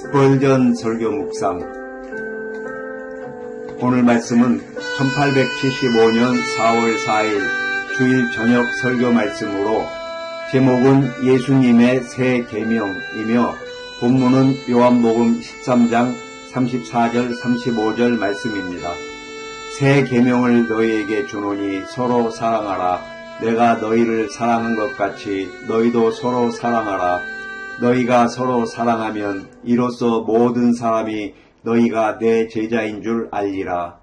스펄전 설교 묵상. 오늘 말씀은 1875년 4월 4일 주일 저녁 설교 말씀으로 제목은 예수님의 새 계명이며 본문은 요한복음 13장 34절 35절 말씀입니다. 새 계명을 너희에게 주노니 서로 사랑하라. 내가 너희를 사랑한 것 같이 너희도 서로 사랑하라 너희가 서로 사랑하면 이로써 모든 사람이 너희가 내 제자인 줄 알리라.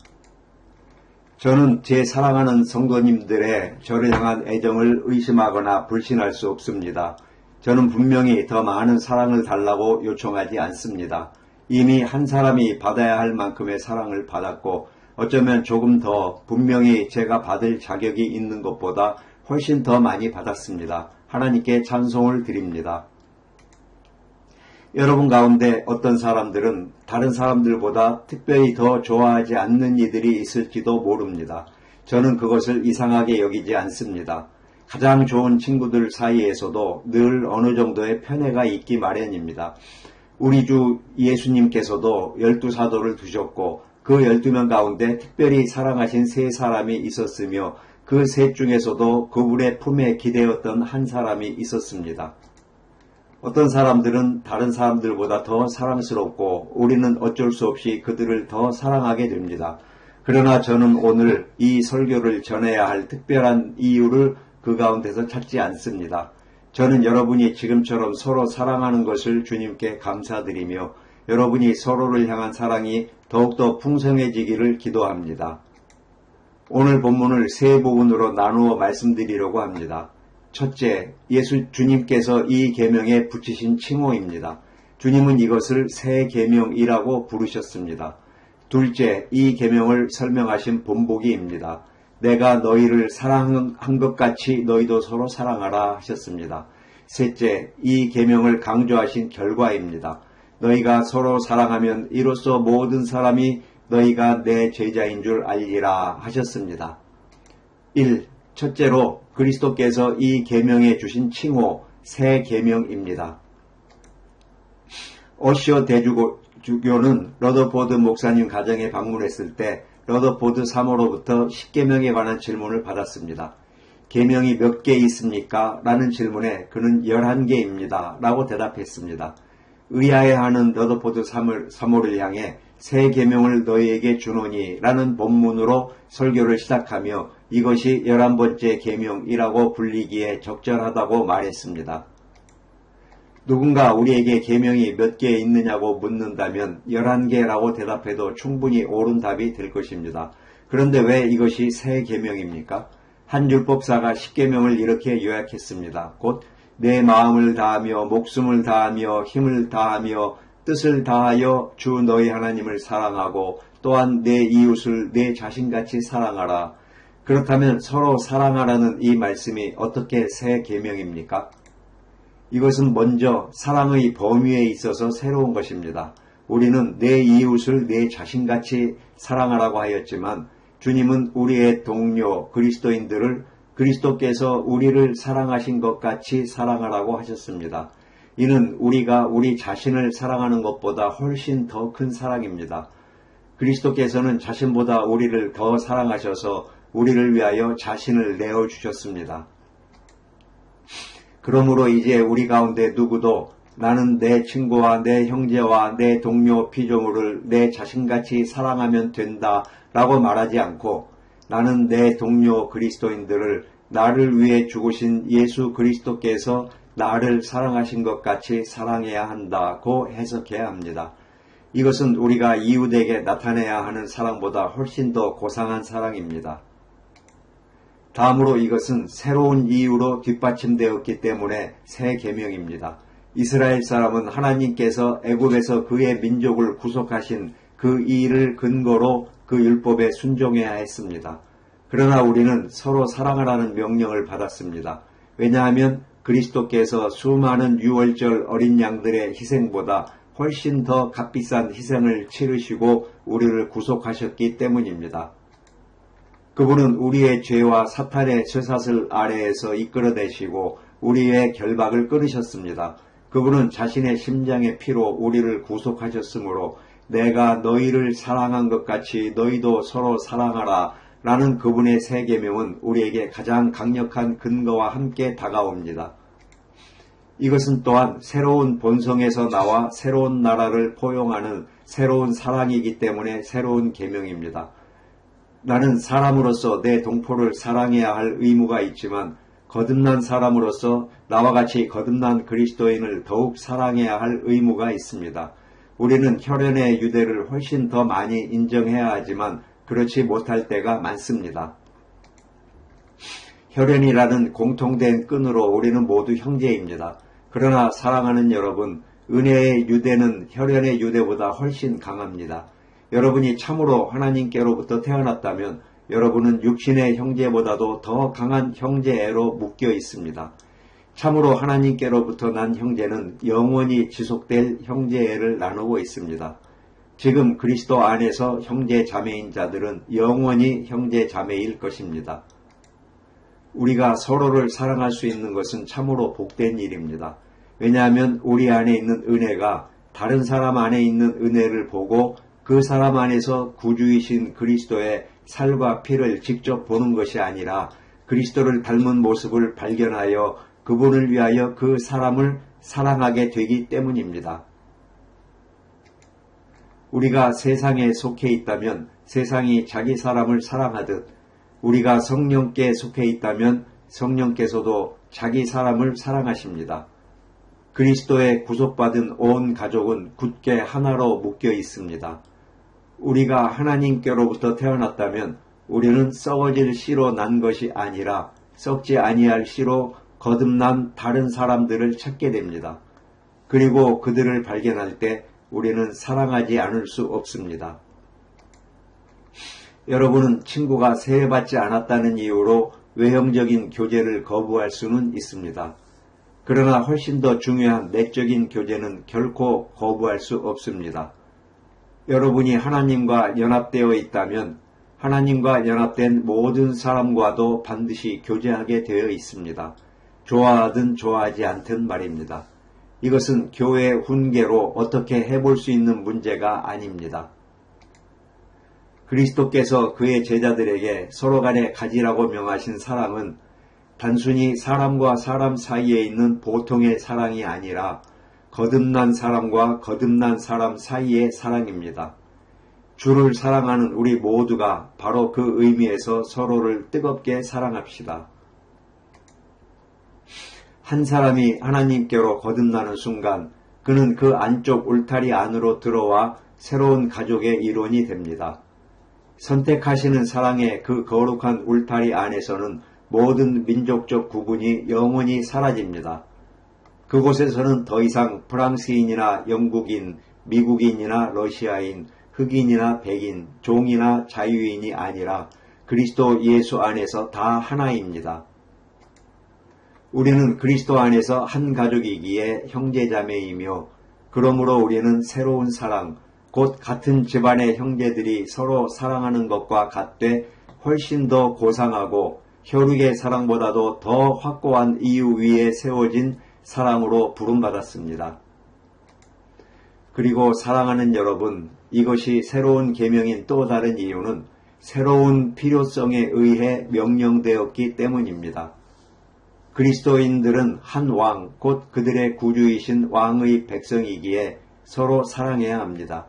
저는 제 사랑하는 성도님들의 저를 향한 애정을 의심하거나 불신할 수 없습니다. 저는 분명히 더 많은 사랑을 달라고 요청하지 않습니다. 이미 한 사람이 받아야 할 만큼의 사랑을 받았고 어쩌면 조금 더 분명히 제가 받을 자격이 있는 것보다 훨씬 더 많이 받았습니다. 하나님께 찬송을 드립니다. 여러분 가운데 어떤 사람들은 다른 사람들보다 특별히 더 좋아하지 않는 이들이 있을지도 모릅니다. 저는 그것을 이상하게 여기지 않습니다. 가장 좋은 친구들 사이에서도 늘 어느 정도의 편애가 있기 마련입니다. 우리 주 예수님께서도 열두 사도를 두셨고 그 열두 명 가운데 특별히 사랑하신 세 사람이 있었으며 그 셋 중에서도 그분의 품에 기대었던 한 사람이 있었습니다. 어떤 사람들은 다른 사람들보다 더 사랑스럽고 우리는 어쩔 수 없이 그들을 더 사랑하게 됩니다. 그러나 저는 오늘 이 설교를 전해야 할 특별한 이유를 그 가운데서 찾지 않습니다. 저는 여러분이 지금처럼 서로 사랑하는 것을 주님께 감사드리며 여러분이 서로를 향한 사랑이 더욱더 풍성해지기를 기도합니다. 오늘 본문을 세 부분으로 나누어 말씀드리려고 합니다. 첫째, 예수 주님께서 이 계명에 붙이신 칭호입니다. 주님은 이것을 새 계명이라고 부르셨습니다. 둘째, 이 계명을 설명하신 본보기입니다. 내가 너희를 사랑한 것 같이 너희도 서로 사랑하라 하셨습니다. 셋째, 이 계명을 강조하신 결과입니다. 너희가 서로 사랑하면 이로써 모든 사람이 너희가 내 제자인 줄 알리라 하셨습니다. 1. 첫째로 그리스도께서 이 계명에 주신 칭호 새 계명입니다. 오시오 대주교는 러더포드 목사님 가정에 방문했을 때 러더포드 사모로부터 10계명에 관한 질문을 받았습니다. 계명이 몇 개 있습니까? 라는 질문에 그는 11개입니다. 라고 대답했습니다. 의아해하는 러더포드 사모를 향해 새 계명을 너희에게 주노니 라는 본문으로 설교를 시작하며 이것이 열한 번째 계명이라고 불리기에 적절하다고 말했습니다. 누군가 우리에게 계명이 몇 개 있느냐고 묻는다면 열한 개라고 대답해도 충분히 옳은 답이 될 것입니다. 그런데 왜 이것이 새 계명입니까? 한 율법사가 십계명을 이렇게 요약했습니다. 곧 내 마음을 다하며 목숨을 다하며 힘을 다하며 뜻을 다하여 주 너희 하나님을 사랑하고 또한 내 이웃을 내 자신같이 사랑하라. 그렇다면 서로 사랑하라는 이 말씀이 어떻게 새 계명입니까? 이것은 먼저 사랑의 범위에 있어서 새로운 것입니다. 우리는 내 이웃을 내 자신같이 사랑하라고 하였지만 주님은 우리의 동료 그리스도인들을 그리스도께서 우리를 사랑하신 것 같이 사랑하라고 하셨습니다. 이는 우리가 우리 자신을 사랑하는 것보다 훨씬 더 큰 사랑입니다. 그리스도께서는 자신보다 우리를 더 사랑하셔서 우리를 위하여 자신을 내어주셨습니다. 그러므로 이제 우리 가운데 누구도 나는 내 친구와 내 형제와 내 동료 피조물을 내 자신같이 사랑하면 된다 라고 말하지 않고 나는 내 동료 그리스도인들을 나를 위해 죽으신 예수 그리스도께서 나를 사랑하신 것 같이 사랑해야 한다고 해석해야 합니다. 이것은 우리가 이웃에게 나타내야 하는 사랑보다 훨씬 더 고상한 사랑입니다. 다음으로 이것은 새로운 이유로 뒷받침되었기 때문에 새 계명입니다. 이스라엘 사람은 하나님께서 애굽에서 그의 민족을 구속하신 그 일을 근거로 그 율법에 순종해야 했습니다. 그러나 우리는 서로 사랑하라는 명령을 받았습니다. 왜냐하면 그리스도께서 수많은 유월절 어린 양들의 희생보다 훨씬 더 값비싼 희생을 치르시고 우리를 구속하셨기 때문입니다. 그분은 우리의 죄와 사탄의 쇠사슬 아래에서 이끌어내시고 우리의 결박을 끊으셨습니다. 그분은 자신의 심장의 피로 우리를 구속하셨으므로 내가 너희를 사랑한 것 같이 너희도 서로 사랑하라 라는 그분의 세 계명은 우리에게 가장 강력한 근거와 함께 다가옵니다. 이것은 또한 새로운 본성에서 나와 새로운 나라를 포용하는 새로운 사랑이기 때문에 새로운 계명입니다. 나는 사람으로서 내 동포를 사랑해야 할 의무가 있지만 거듭난 사람으로서 나와 같이 거듭난 그리스도인을 더욱 사랑해야 할 의무가 있습니다. 우리는 혈연의 유대를 훨씬 더 많이 인정해야 하지만 그렇지 못할 때가 많습니다. 혈연이라는 공통된 끈으로 우리는 모두 형제입니다. 그러나 사랑하는 여러분, 은혜의 유대는 혈연의 유대보다 훨씬 강합니다. 여러분이 참으로 하나님께로부터 태어났다면 여러분은 육신의 형제보다도 더 강한 형제애로 묶여 있습니다. 참으로 하나님께로부터 난 형제는 영원히 지속될 형제애를 나누고 있습니다. 지금 그리스도 안에서 형제 자매인 자들은 영원히 형제 자매일 것입니다. 우리가 서로를 사랑할 수 있는 것은 참으로 복된 일입니다. 왜냐하면 우리 안에 있는 은혜가 다른 사람 안에 있는 은혜를 보고 그 사람 안에서 구주이신 그리스도의 살과 피를 직접 보는 것이 아니라 그리스도를 닮은 모습을 발견하여 그분을 위하여 그 사람을 사랑하게 되기 때문입니다. 우리가 세상에 속해 있다면 세상이 자기 사람을 사랑하듯 우리가 성령께 속해 있다면 성령께서도 자기 사람을 사랑하십니다. 그리스도의 구속받은 온 가족은 굳게 하나로 묶여 있습니다. 우리가 하나님께로부터 태어났다면 우리는 썩어질 씨로 난 것이 아니라 썩지 아니할 씨로 거듭난 다른 사람들을 찾게 됩니다. 그리고 그들을 발견할 때 우리는 사랑하지 않을 수 없습니다. 여러분은 친구가 세해받지 않았다는 이유로 외형적인 교제를 거부할 수는 있습니다. 그러나 훨씬 더 중요한 내적인 교제는 결코 거부할 수 없습니다. 여러분이 하나님과 연합되어 있다면 하나님과 연합된 모든 사람과도 반드시 교제하게 되어 있습니다. 좋아하든 좋아하지 않든 말입니다. 이것은 교회 훈계로 어떻게 해볼 수 있는 문제가 아닙니다. 그리스도께서 그의 제자들에게 서로 간에 가지라고 명하신 사랑은 단순히 사람과 사람 사이에 있는 보통의 사랑이 아니라 거듭난 사람과 거듭난 사람 사이의 사랑입니다. 주를 사랑하는 우리 모두가 바로 그 의미에서 서로를 뜨겁게 사랑합시다. 한 사람이 하나님께로 거듭나는 순간 그는 그 안쪽 울타리 안으로 들어와 새로운 가족의 일원이 됩니다. 선택하시는 사랑의 그 거룩한 울타리 안에서는 모든 민족적 구분이 영원히 사라집니다. 그곳에서는 더 이상 프랑스인이나 영국인, 미국인이나 러시아인, 흑인이나 백인, 종이나 자유인이 아니라 그리스도 예수 안에서 다 하나입니다. 우리는 그리스도 안에서 한 가족이기에 형제자매이며 그러므로 우리는 새로운 사랑, 곧 같은 집안의 형제들이 서로 사랑하는 것과 같되 훨씬 더 고상하고 혈육의 사랑보다도 더 확고한 이유 위에 세워진 사랑으로 부름받았습니다. 그리고 사랑하는 여러분, 이것이 새로운 계명인 또 다른 이유는 새로운 필요성에 의해 명령되었기 때문입니다. 그리스도인들은 한 왕, 곧 그들의 구주이신 왕의 백성이기에 서로 사랑해야 합니다.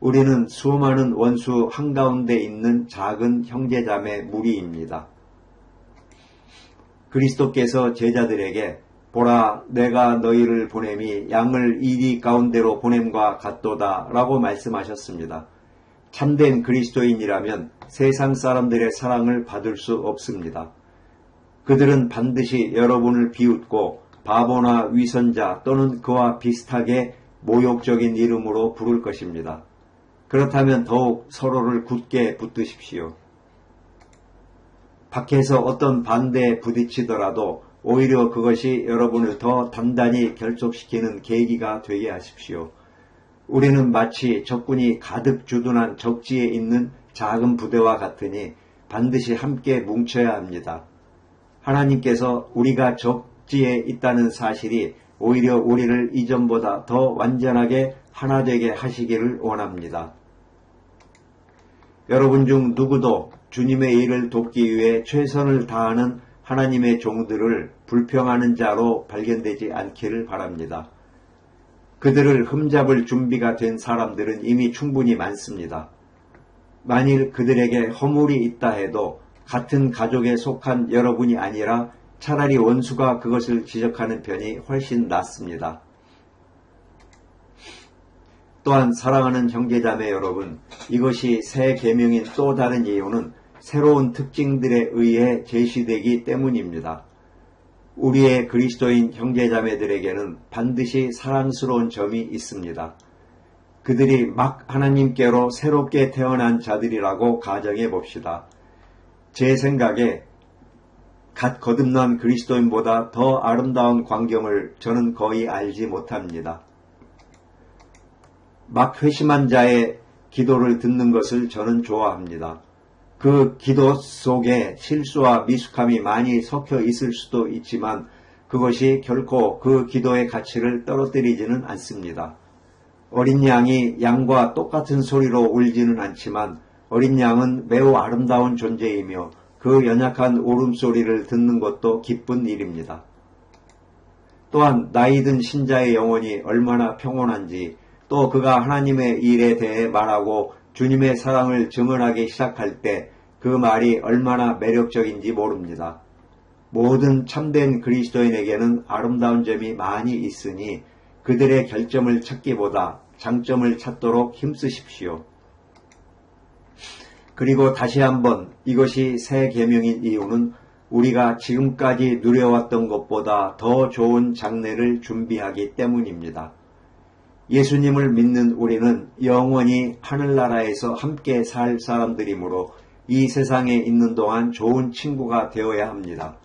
우리는 수많은 원수 한가운데 있는 작은 형제자매 무리입니다. 그리스도께서 제자들에게 보라 내가 너희를 보냄이 양을 이리 가운데로 보냄과 같도다 라고 말씀하셨습니다. 참된 그리스도인이라면 세상 사람들의 사랑을 받을 수 없습니다. 그들은 반드시 여러분을 비웃고 바보나 위선자 또는 그와 비슷하게 모욕적인 이름으로 부를 것입니다. 그렇다면 더욱 서로를 굳게 붙드십시오. 밖에서 어떤 반대에 부딪히더라도 오히려 그것이 여러분을 더 단단히 결속시키는 계기가 되게 하십시오. 우리는 마치 적군이 가득 주둔한 적지에 있는 작은 부대와 같으니 반드시 함께 뭉쳐야 합니다. 하나님께서 우리가 적지에 있다는 사실이 오히려 우리를 이전보다 더 완전하게 하나 되게 하시기를 원합니다. 여러분 중 누구도 주님의 일을 돕기 위해 최선을 다하는 하나님의 종들을 불평하는 자로 발견되지 않기를 바랍니다. 그들을 흠잡을 준비가 된 사람들은 이미 충분히 많습니다. 만일 그들에게 허물이 있다 해도 같은 가족에 속한 여러분이 아니라 차라리 원수가 그것을 지적하는 편이 훨씬 낫습니다. 또한 사랑하는 형제자매 여러분, 이것이 새 계명인 또 다른 이유는 새로운 특징들에 의해 제시되기 때문입니다. 우리의 그리스도인 형제자매들에게는 반드시 사랑스러운 점이 있습니다. 그들이 막 하나님께로 새롭게 태어난 자들이라고 가정해 봅시다. 제 생각에 갓 거듭난 그리스도인보다 더 아름다운 광경을 저는 거의 알지 못합니다. 막 회심한 자의 기도를 듣는 것을 저는 좋아합니다. 그 기도 속에 실수와 미숙함이 많이 섞여 있을 수도 있지만 그것이 결코 그 기도의 가치를 떨어뜨리지는 않습니다. 어린 양이 양과 똑같은 소리로 울지는 않지만 어린 양은 매우 아름다운 존재이며 그 연약한 울음소리를 듣는 것도 기쁜 일입니다. 또한 나이 든 신자의 영혼이 얼마나 평온한지 또 그가 하나님의 일에 대해 말하고 주님의 사랑을 증언하기 시작할 때 그 말이 얼마나 매력적인지 모릅니다. 모든 참된 그리스도인에게는 아름다운 점이 많이 있으니 그들의 결점을 찾기보다 장점을 찾도록 힘쓰십시오. 그리고 다시 한번 이것이 새 계명인 이유는 우리가 지금까지 누려왔던 것보다 더 좋은 장래를 준비하기 때문입니다. 예수님을 믿는 우리는 영원히 하늘나라에서 함께 살 사람들이므로 이 세상에 있는 동안 좋은 친구가 되어야 합니다.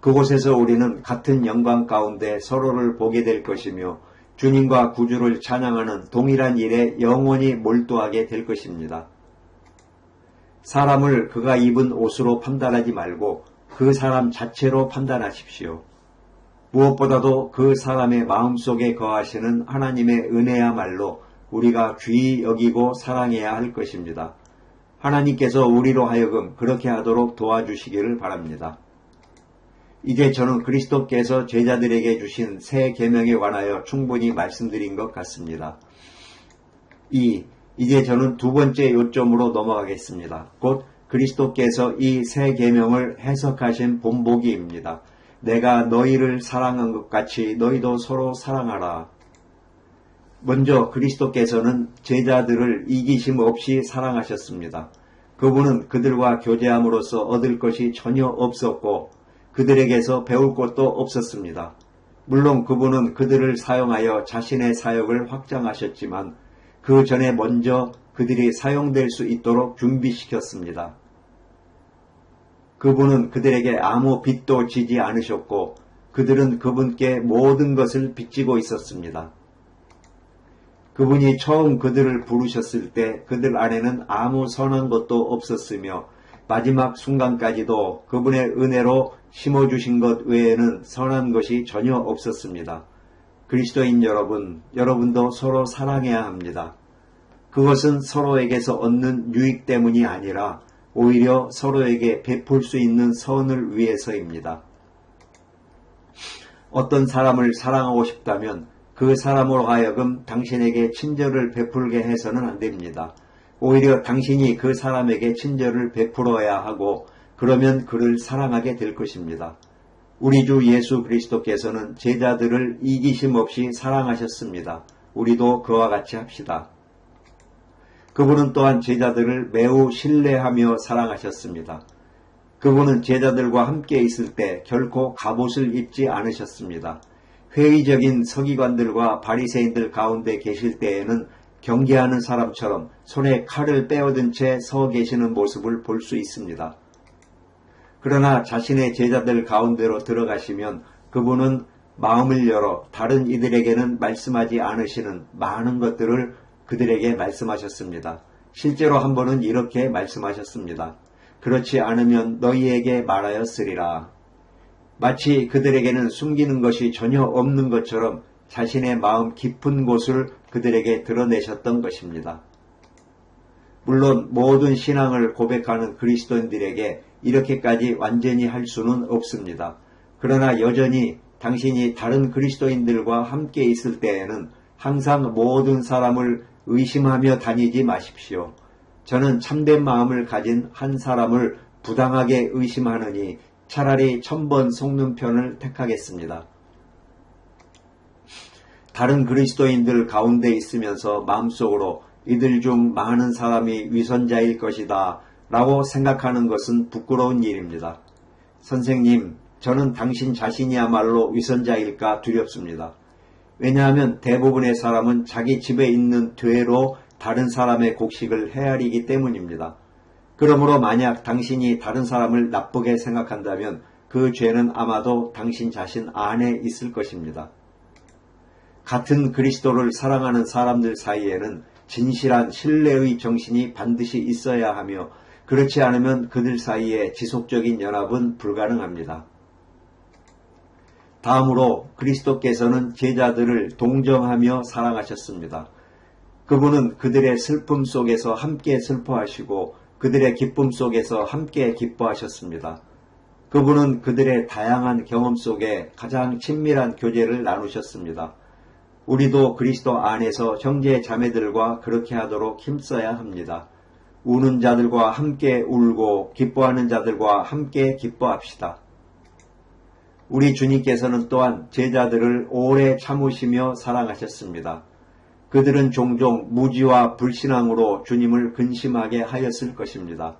그곳에서 우리는 같은 영광 가운데 서로를 보게 될 것이며 주님과 구주를 찬양하는 동일한 일에 영원히 몰두하게 될 것입니다. 사람을 그가 입은 옷으로 판단하지 말고 그 사람 자체로 판단하십시오. 무엇보다도 그 사람의 마음속에 거하시는 하나님의 은혜야말로 우리가 귀히 여기고 사랑해야 할 것입니다. 하나님께서 우리로 하여금 그렇게 하도록 도와주시기를 바랍니다. 이제 저는 그리스도께서 제자들에게 주신 새 계명에 관하여 충분히 말씀드린 것 같습니다. 2. 이제 저는 두 번째 요점으로 넘어가겠습니다. 곧 그리스도께서 이 새 계명을 해석하신 본보기입니다. 내가 너희를 사랑한 것 같이 너희도 서로 사랑하라. 먼저 그리스도께서는 제자들을 이기심 없이 사랑하셨습니다. 그분은 그들과 교제함으로써 얻을 것이 전혀 없었고 그들에게서 배울 것도 없었습니다. 물론 그분은 그들을 사용하여 자신의 사역을 확장하셨지만 그 전에 먼저 그들이 사용될 수 있도록 준비시켰습니다. 그분은 그들에게 아무 빚도 지지 않으셨고 그들은 그분께 모든 것을 빚지고 있었습니다. 그분이 처음 그들을 부르셨을 때 그들 안에는 아무 선한 것도 없었으며 마지막 순간까지도 그분의 은혜로 심어주신 것 외에는 선한 것이 전혀 없었습니다. 그리스도인 여러분, 여러분도 서로 사랑해야 합니다. 그것은 서로에게서 얻는 유익 때문이 아니라 오히려 서로에게 베풀 수 있는 선을 위해서입니다. 어떤 사람을 사랑하고 싶다면 그 사람으로 하여금 당신에게 친절을 베풀게 해서는 안 됩니다. 오히려 당신이 그 사람에게 친절을 베풀어야 하고 그러면 그를 사랑하게 될 것입니다. 우리 주 예수 그리스도께서는 제자들을 이기심 없이 사랑하셨습니다. 우리도 그와 같이 합시다. 그분은 또한 제자들을 매우 신뢰하며 사랑하셨습니다. 그분은 제자들과 함께 있을 때 결코 갑옷을 입지 않으셨습니다. 회의적인 서기관들과 바리새인들 가운데 계실 때에는 경계하는 사람처럼 손에 칼을 빼어든 채 서 계시는 모습을 볼 수 있습니다. 그러나 자신의 제자들 가운데로 들어가시면 그분은 마음을 열어 다른 이들에게는 말씀하지 않으시는 많은 것들을 그들에게 말씀하셨습니다. 실제로 한 번은 이렇게 말씀하셨습니다. 그렇지 않으면 너희에게 말하였으리라. 마치 그들에게는 숨기는 것이 전혀 없는 것처럼 자신의 마음 깊은 곳을 그들에게 드러내셨던 것입니다. 물론 모든 신앙을 고백하는 그리스도인들에게 이렇게까지 완전히 할 수는 없습니다. 그러나 여전히 당신이 다른 그리스도인들과 함께 있을 때에는 항상 모든 사람을 의심하며 다니지 마십시오. 저는 참된 마음을 가진 한 사람을 부당하게 의심하느니 차라리 천번 속는 편을 택하겠습니다. 다른 그리스도인들 가운데 있으면서 마음속으로 이들 중 많은 사람이 위선자일 것이다 라고 생각하는 것은 부끄러운 일입니다. 선생님, 저는 당신 자신이야말로 위선자일까 두렵습니다. 왜냐하면 대부분의 사람은 자기 집에 있는 죄로 다른 사람의 곡식을 헤아리기 때문입니다. 그러므로 만약 당신이 다른 사람을 나쁘게 생각한다면 그 죄는 아마도 당신 자신 안에 있을 것입니다. 같은 그리스도를 사랑하는 사람들 사이에는 진실한 신뢰의 정신이 반드시 있어야 하며 그렇지 않으면 그들 사이에 지속적인 연합은 불가능합니다. 다음으로 그리스도께서는 제자들을 동정하며 사랑하셨습니다. 그분은 그들의 슬픔 속에서 함께 슬퍼하시고 그들의 기쁨 속에서 함께 기뻐하셨습니다. 그분은 그들의 다양한 경험 속에 가장 친밀한 교제를 나누셨습니다. 우리도 그리스도 안에서 형제 자매들과 그렇게 하도록 힘써야 합니다. 우는 자들과 함께 울고 기뻐하는 자들과 함께 기뻐합시다. 우리 주님께서는 또한 제자들을 오래 참으시며 사랑하셨습니다. 그들은 종종 무지와 불신앙으로 주님을 근심하게 하였을 것입니다.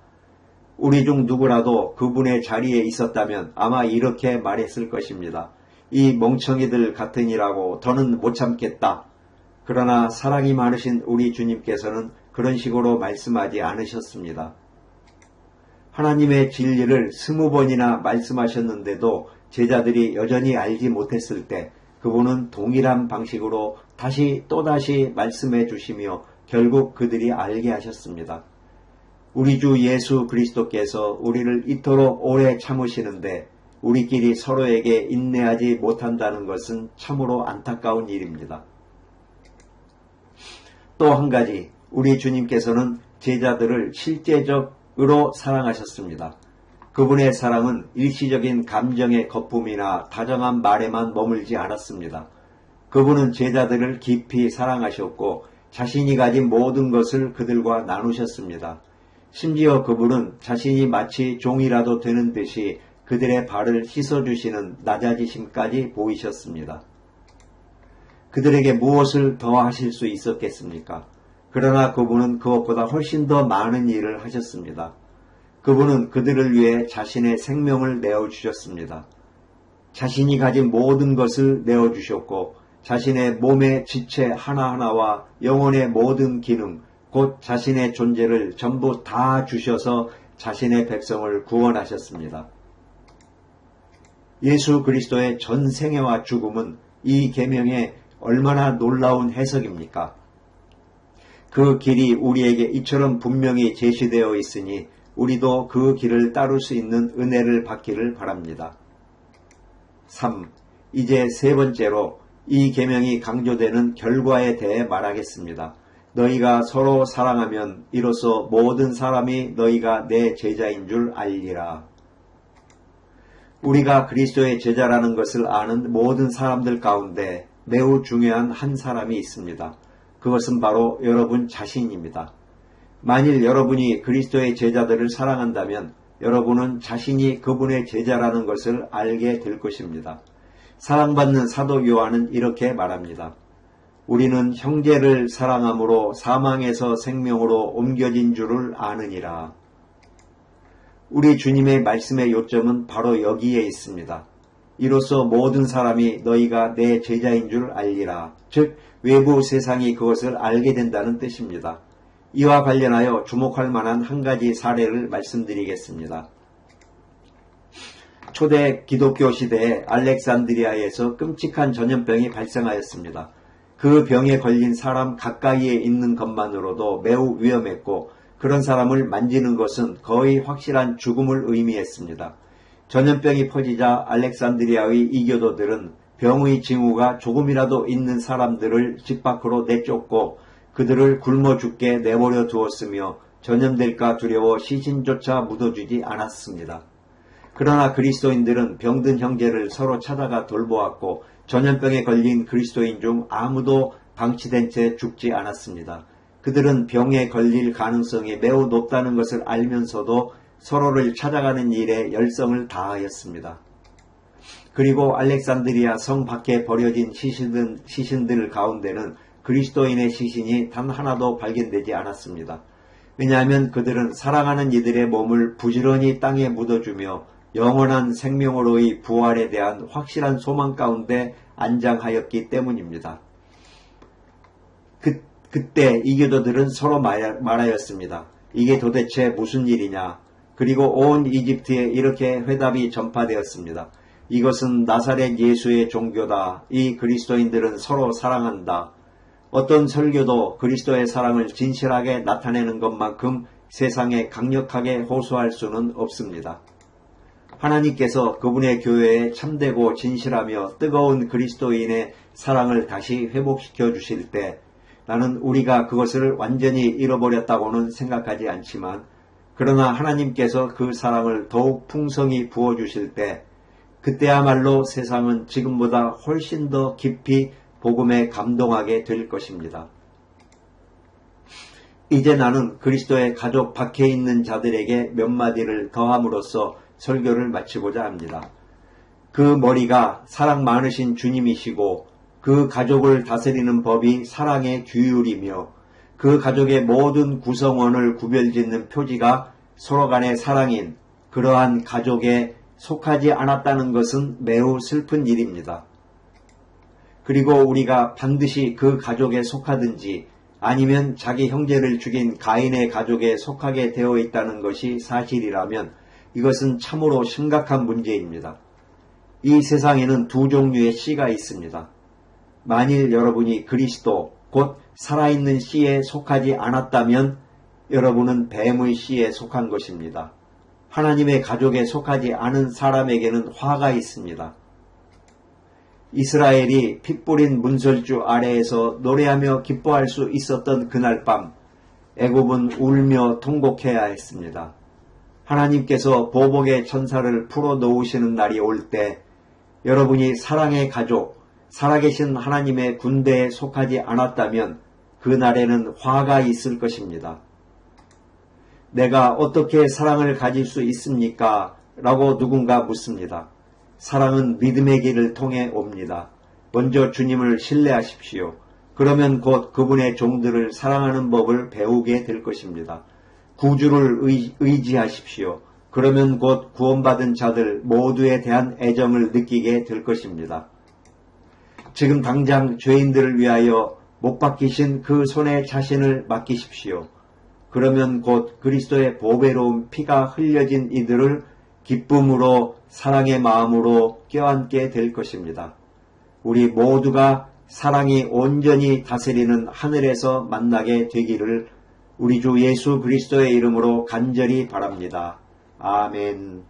우리 중 누구라도 그분의 자리에 있었다면 아마 이렇게 말했을 것입니다. 이 멍청이들 같으니라고 더는 못 참겠다. 그러나 사랑이 많으신 우리 주님께서는 그런 식으로 말씀하지 않으셨습니다. 하나님의 진리를 스무 번이나 말씀하셨는데도 제자들이 여전히 알지 못했을 때 그분은 동일한 방식으로 다시 또다시 말씀해 주시며 결국 그들이 알게 하셨습니다. 우리 주 예수 그리스도께서 우리를 이토록 오래 참으시는데 우리끼리 서로에게 인내하지 못한다는 것은 참으로 안타까운 일입니다. 또 한 가지, 우리 주님께서는 제자들을 실제적으로 사랑하셨습니다. 그분의 사랑은 일시적인 감정의 거품이나 다정한 말에만 머물지 않았습니다. 그분은 제자들을 깊이 사랑하셨고 자신이 가진 모든 것을 그들과 나누셨습니다. 심지어 그분은 자신이 마치 종이라도 되는 듯이 그들의 발을 씻어주시는 낮아지심까지 보이셨습니다. 그들에게 무엇을 더 하실 수 있었겠습니까? 그러나 그분은 그것보다 훨씬 더 많은 일을 하셨습니다. 그분은 그들을 위해 자신의 생명을 내어주셨습니다. 자신이 가진 모든 것을 내어주셨고 자신의 몸의 지체 하나하나와 영혼의 모든 기능, 곧 자신의 존재를 전부 다 주셔서 자신의 백성을 구원하셨습니다. 예수 그리스도의 전 생애와 죽음은 이 계명의 얼마나 놀라운 해석입니까? 그 길이 우리에게 이처럼 분명히 제시되어 있으니 우리도 그 길을 따를 수 있는 은혜를 받기를 바랍니다. 3. 이제 세 번째로 이 계명이 강조되는 결과에 대해 말하겠습니다. 너희가 서로 사랑하면 이로써 모든 사람이 너희가 내 제자인 줄 알리라. 우리가 그리스도의 제자라는 것을 아는 모든 사람들 가운데 매우 중요한 한 사람이 있습니다. 그것은 바로 여러분 자신입니다. 만일 여러분이 그리스도의 제자들을 사랑한다면 여러분은 자신이 그분의 제자라는 것을 알게 될 것입니다. 사랑받는 사도 요한은 이렇게 말합니다. 우리는 형제를 사랑함으로 사망에서 생명으로 옮겨진 줄을 아느니라. 우리 주님의 말씀의 요점은 바로 여기에 있습니다. 이로써 모든 사람이 너희가 내 제자인 줄 알리라. 즉, 외부 세상이 그것을 알게 된다는 뜻입니다. 이와 관련하여 주목할 만한 한 가지 사례를 말씀드리겠습니다. 초대 기독교 시대에 알렉산드리아에서 끔찍한 전염병이 발생하였습니다. 그 병에 걸린 사람 가까이에 있는 것만으로도 매우 위험했고 그런 사람을 만지는 것은 거의 확실한 죽음을 의미했습니다. 전염병이 퍼지자 알렉산드리아의 이교도들은 병의 징후가 조금이라도 있는 사람들을 집 밖으로 내쫓고 그들을 굶어 죽게 내버려 두었으며 전염될까 두려워 시신조차 묻어주지 않았습니다. 그러나 그리스도인들은 병든 형제를 서로 찾아가 돌보았고 전염병에 걸린 그리스도인 중 아무도 방치된 채 죽지 않았습니다. 그들은 병에 걸릴 가능성이 매우 높다는 것을 알면서도 서로를 찾아가는 일에 열성을 다하였습니다. 그리고 알렉산드리아 성 밖에 버려진 시신들, 시신들 가운데는 그리스도인의 시신이 단 하나도 발견되지 않았습니다. 왜냐하면 그들은 사랑하는 이들의 몸을 부지런히 땅에 묻어주며 영원한 생명으로의 부활에 대한 확실한 소망 가운데 안장하였기 때문입니다. 그, 그때 이교도들은 서로 말하였습니다. 이게 도대체 무슨 일이냐? 그리고 온 이집트에 이렇게 회답이 전파되었습니다. 이것은 나사렛 예수의 종교다. 이 그리스도인들은 서로 사랑한다. 어떤 설교도 그리스도의 사랑을 진실하게 나타내는 것만큼 세상에 강력하게 호소할 수는 없습니다. 하나님께서 그분의 교회에 참되고 진실하며 뜨거운 그리스도인의 사랑을 다시 회복시켜 주실 때 나는 우리가 그것을 완전히 잃어버렸다고는 생각하지 않지만 그러나 하나님께서 그 사랑을 더욱 풍성히 부어주실 때 그때야말로 세상은 지금보다 훨씬 더 깊이 복음에 감동하게 될 것입니다. 이제 나는 그리스도의 가족 밖에 있는 자들에게 몇 마디를 더함으로써 설교를 마치고자 합니다. 그 머리가 사랑 많으신 주님이시고 그 가족을 다스리는 법이 사랑의 규율이며 그 가족의 모든 구성원을 구별짓는 표지가 서로 간의 사랑인 그러한 가족에 속하지 않았다는 것은 매우 슬픈 일입니다. 그리고 우리가 반드시 그 가족에 속하든지 아니면 자기 형제를 죽인 가인의 가족에 속하게 되어 있다는 것이 사실이라면 이것은 참으로 심각한 문제입니다. 이 세상에는 두 종류의 씨가 있습니다. 만일 여러분이 그리스도, 곧 살아있는 씨에 속하지 않았다면 여러분은 뱀의 씨에 속한 것입니다. 하나님의 가족에 속하지 않은 사람에게는 화가 있습니다. 이스라엘이 핏뿌린 문설주 아래에서 노래하며 기뻐할 수 있었던 그날 밤 애굽은 울며 통곡해야 했습니다. 하나님께서 보복의 천사를 풀어 놓으시는 날이 올 때 여러분이 사랑의 가족, 살아계신 하나님의 군대에 속하지 않았다면 그 날에는 화가 있을 것입니다. 내가 어떻게 사랑을 가질 수 있습니까? 라고 누군가 묻습니다. 사랑은 믿음의 길을 통해 옵니다. 먼저 주님을 신뢰하십시오. 그러면 곧 그분의 종들을 사랑하는 법을 배우게 될 것입니다. 구주를 의, 지하십시오 그러면 곧 구원받은 자들 모두에 대한 애정을 느끼게 될 것입니다. 지금 당장 죄인들을 위하여 못 박히신 그 손에 자신을 맡기십시오. 그러면 곧 그리스도의 보배로운 피가 흘려진 이들을 기쁨으로 사랑의 마음으로 껴안게 될 것입니다. 우리 모두가 사랑이 온전히 다스리는 하늘에서 만나게 되기를 우리 주 예수 그리스도의 이름으로 간절히 바랍니다. 아멘.